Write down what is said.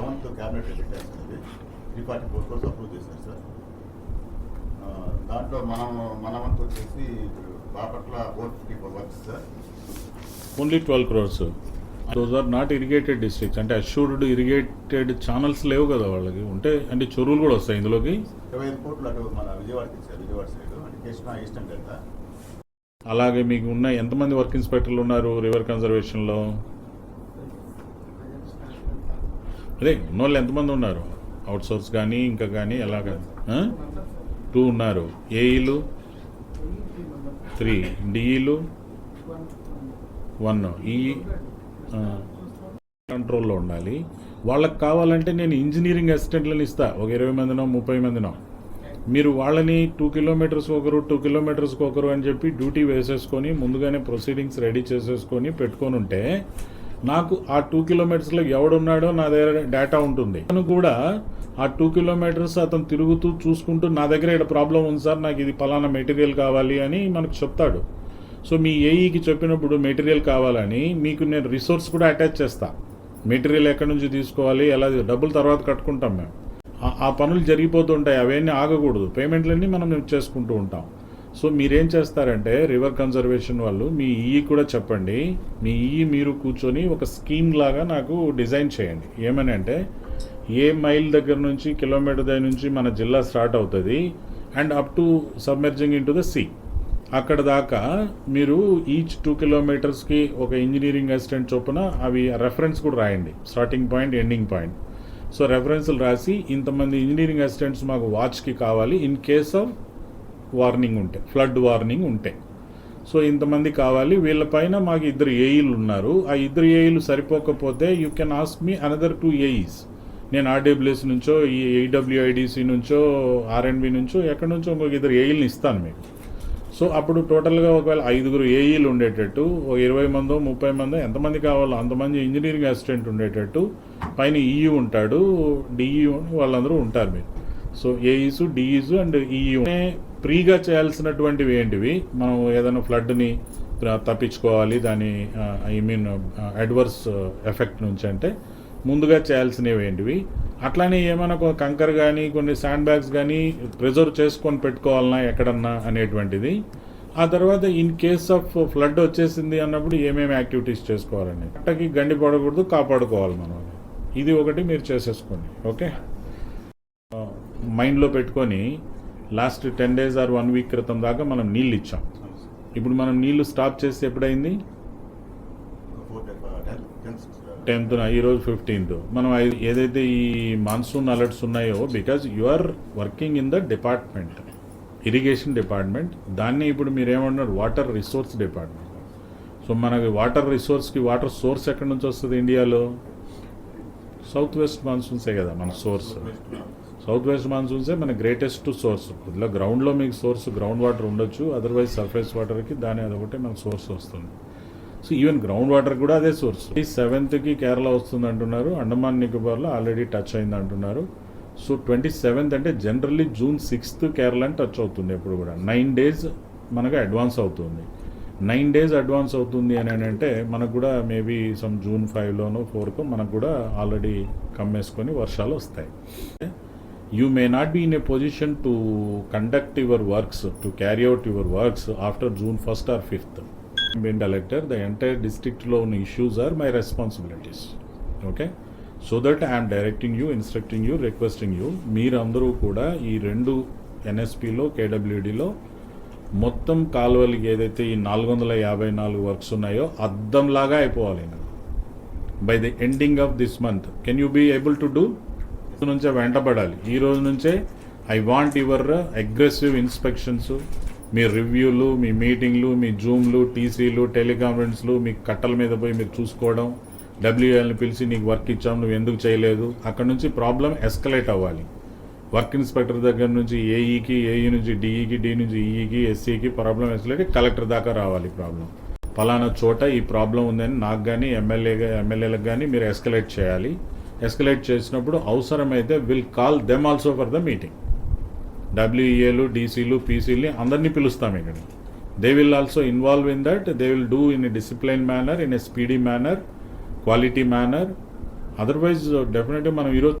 Seventh cabinet పెట్టారు sir ఇది three forty four crores approve చేశారు సార్ దాంట్లో మనం మన వంతు వచ్చేసి Bapatla four fifty four works sir only twelve crores those are not irrigated districts అంటే అష్యూర్డ్ ఇరిగేటెడ్ ఛానల్స్ లేవు కదా వాళ్ళకి. ఉంటే అంటే చెరువులు కూడా వస్తాయి ఇందులోకి. ఇరవై ఐదు కోట్లు అటు మన విజయవాడకి ఇచ్చారు విజయవాడ సైడ్ అంటే కృష్ణా ఈస్టర్న్ డెల్టా అలాగే మీకు ఉన్న ఎంతమంది వర్క్ ఇన్స్పెక్టర్లు ఉన్నారు రివర్ కన్జర్వేషన్లో అదే ఉన్నోళ్ళు ఎంతమంది ఉన్నారు? అవుట్ సోర్స్ కానీ ఇంకా కానీ ఎలాగ? టూ ఉన్నారు. ఏఈలు? త్రీ. డిఈలు? వన్. ఈ కంట్రోల్లో ఉండాలి. వాళ్ళకి కావాలంటే నేను ఇంజనీరింగ్ అసిస్టెంట్లను ఇస్తా. ఒక ఇరవై మందినో ముప్పై మందినో. మీరు వాళ్ళని టూ కిలోమీటర్స్ ఒకరు టూ కిలోమీటర్స్కి ఒకరు అని చెప్పి డ్యూటీ వేసేసుకొని ముందుగానే ప్రొసీడింగ్స్ రెడీ చేసేసుకొని పెట్టుకొని ఉంటే నాకు ఆ టూ కిలోమీటర్స్లో ఎవడున్నాడో నా దగ్గర డేటా ఉంటుంది. అతను కూడా ఆ టూ కిలోమీటర్స్ అతను తిరుగుతూ చూసుకుంటూ నా దగ్గర ఇక్కడ ప్రాబ్లం ఉంది సార్ నాకు ఇది పలానా మెటీరియల్ కావాలి అని మనకు చెప్తాడు. సో మీ ఏఈకి చెప్పినప్పుడు మెటీరియల్ కావాలని మీకు నేను రిసోర్స్ కూడా అటాచ్ చేస్తా. మెటీరియల్ ఎక్కడి నుంచి తీసుకోవాలి ఎలా డబ్బులు తర్వాత కట్టుకుంటాం మేము. ఆ- ఆ పనులు జరిగిపోతుంటాయి అవన్నీ ఆగకూడదు. పేమెంట్లన్నీ మనం చేసుకుంటూ ఉంటాం. సో మీరేం చేస్తారంటే రివర్ కన్జర్వేషన్ వాళ్ళు మీ ఈ కూడా చెప్పండి మీ ఈ మీరు కూర్చొని ఒక స్కీమ్ లాగా నాకు డిజైన్ చేయండి. ఏమని అంటే ఏ మైల్ దగ్గర నుంచి కిలోమీటర్ దగ్గర నుంచి మన జిల్లా స్టార్ట్ అవుతుంది and up to submerging into the sea. అక్కడ దాకా మీరు ఈచ్ టూ కిలోమీటర్స్కి ఒక ఇంజనీరింగ్ అసిస్టెంట్ చొప్పున అవి రెఫరెన్స్ కూడా రాయండి. Starting point ending point. So రెఫరెన్స్లు రాసి ఇంతమంది ఇంజనీరింగ్ అసిస్టెంట్స్ మాకు వాచ్కి కావాలి. ఇన్ కేస్ ఆఫ్ వార్నింగ్ ఉంటే ఫ్లడ్ వార్నింగ్ ఉంటే. సో ఇంతమంది కావాలి. వీళ్ళపైన మాకు ఇద్దరు ఏఈలు ఉన్నారు. ఆ ఇద్దరు ఏఈలు సరిపోకపోతే you can ask me another two AEs నేను ఆర్డబ్ల్యూఎస్ నుంచో ఈ ఏడబ్ల్యూఐడిసి నుంచో ఆర్ఎండ్బి నుంచో ఎక్కడి నుంచో ఇంకొక ఇద్దరు ఏఈలు ఇస్తాను మీకు. సో అప్పుడు టోటల్గా ఒకవేళ ఐదుగురు ఏఈలు ఉండేటట్టు ఒక ఇరవై మందో ముప్పై మందో ఎంతమంది కావాలో అంతమంది ఇంజనీరింగ్ అసిస్టెంట్ ఉండేటట్టు పైన ఈఈ ఉంటాడు డిఈ వాళ్ళందరూ ఉంటారు మీరు. So AEs DEs and EE ఫ్రీగా చేయాల్సినటువంటివి ఏంటివి? మనం ఏదైనా ఫ్లడ్ని తప్పించుకోవాలి దాని ఐ మీన్ అడ్వర్స్ ఎఫెక్ట్ నుంచి అంటే ముందుగా చేయాల్సినవి ఏంటివి? అట్లానే ఏమైనా కంకర్ కానీ కొన్ని శాండ్ బ్యాగ్స్ కానీ ప్రిజర్వ్ చేసుకొని పెట్టుకోవాలన్నా ఎక్కడన్నా అనేటువంటిది. ఆ తర్వాత ఇన్ కేస్ ఆఫ్ ఫ్లడ్ వచ్చేసింది అన్నప్పుడు ఏమేమి యాక్టివిటీస్ చేసుకోవాలని అట్టకి గండి పడకూడదు కాపాడుకోవాలి మనం ఇది ఒకటి మీరు చేసేసుకోండి ఓకే? మైండ్లో పెట్టుకొని last ten days or one week క్రితం దాకా మనం నీళ్ళు ఇచ్చాం. ఇప్పుడు మనం నీళ్ళు స్టాప్ చేస్తే ఎప్పుడైంది? టెన్త్ ఈరోజు ఫిఫ్టీన్త్. మనం ఏదైతే ఈ మాన్సూన్ అలర్ట్స్ ఉన్నాయో because you are working in the department irrigation department దాన్ని ఇప్పుడు మీరు ఏమన్నారు వాటర్ రిసోర్స్ డిపార్ట్మెంట్. సో మనకి వాటర్ రిసోర్స్కి వాటర్ సోర్స్ ఎక్కడి నుంచి వస్తుంది ఇండియాలో? సౌత్ వెస్ట్ మాన్సూన్సే కదా మన సోర్స్. సౌత్ వెస్ట్ మాన్సూన్సే మన గ్రేటెస్ట్ సోర్స్ ఇలా గ్రౌండ్లో మీకు సోర్స్ గ్రౌండ్ వాటర్ ఉండొచ్చు. అదర్వైజ్ సర్ఫేస్ వాటర్కి దాని అదొకటే మనకు సోర్స్ వస్తుంది. సో ఈవెన్ గ్రౌండ్ వాటర్ కూడా అదే సోర్స్ ఈ సెవెంత్కి కేరళ వస్తుంది అంటున్నారు. అండమాన్ నికోబార్లో ఆల్రెడీ టచ్ అయింది అంటున్నారు. సో ట్వంటీ సెవెంత్ అంటే జనరల్లీ జూన్ సిక్స్త్ కేరళని టచ్ అవుతుంది ఎప్పుడు కూడా. నైన్ డేస్ మనకు అడ్వాన్స్ అవుతుంది. నైన్ డేస్ అడ్వాన్స్ అవుతుంది అని అంటే మనకు కూడా మేబీ సమ్ జూన్ ఫైవ్లోనో ఫోర్కో మనకు కూడా ఆల్రెడీ కమ్మేసుకొని వర్షాలు వస్తాయి. You may not be in a position to conduct your works to carry out your works after June first or fifth been elector the entire డిస్ట్రిక్ట్లో ఉన్న issues are my responsibilities okay so that I'm directing you instructing you requesting you మీరందరూ కూడా ఈ రెండు ఎన్ఎస్పిలో కేడబ్ల్యూడిలో మొత్తం కాలువలు ఏదైతే ఈ నాలుగు వందల యాభై నాలుగు వర్క్స్ ఉన్నాయో అద్దంలాగా అయిపోవాలి నాకు by the ending of this month can you be able to do నుంచే వెంటబడాలి. ఈ రోజు నుంచే I want your aggressive inspections మీ రివ్యూలు మీ మీటింగ్లు మీ జూమ్లు టీసీలు టెలికాన్ఫరెన్స్లు మీ కట్టల మీద పోయి మీరు చూసుకోవడం డబ్ల్యూఎల్ని పిలిచి నీకు వర్క్ ఇచ్చాం నువ్వు ఎందుకు చేయలేదు? అక్కడ నుంచి ప్రాబ్లం ఎస్కలేట్ అవ్వాలి. వర్క్ ఇన్స్పెక్టర్ దగ్గర నుంచి ఏఈకి ఏఈ నుంచి డిఈకి డి నుంచి ఈఈకి ఎస్సీకి ప్రాబ్లం ఎస్కలేట్ కలెక్టర్ దాకా రావాలి ప్రాబ్లం. ఫలానా చోట ఈ ప్రాబ్లం ఉందని నాకు కానీ ఎమ్మెల్యేగా ఎమ్మెల్యేలకు కానీ మీరు ఎస్కలేట్ చేయాలి. ఎస్కలేట్ చేసినప్పుడు అవసరమైతే will call them also for the meeting. డబ్ల్యూఈఏలు డీసీలు పీసీలు అందరినీ పిలుస్తాం ఇక్కడ. They will also involve in that they will do in a discipline manner in a speedy manner quality manner otherwise డెఫినెట్గా మనం ఈరోజు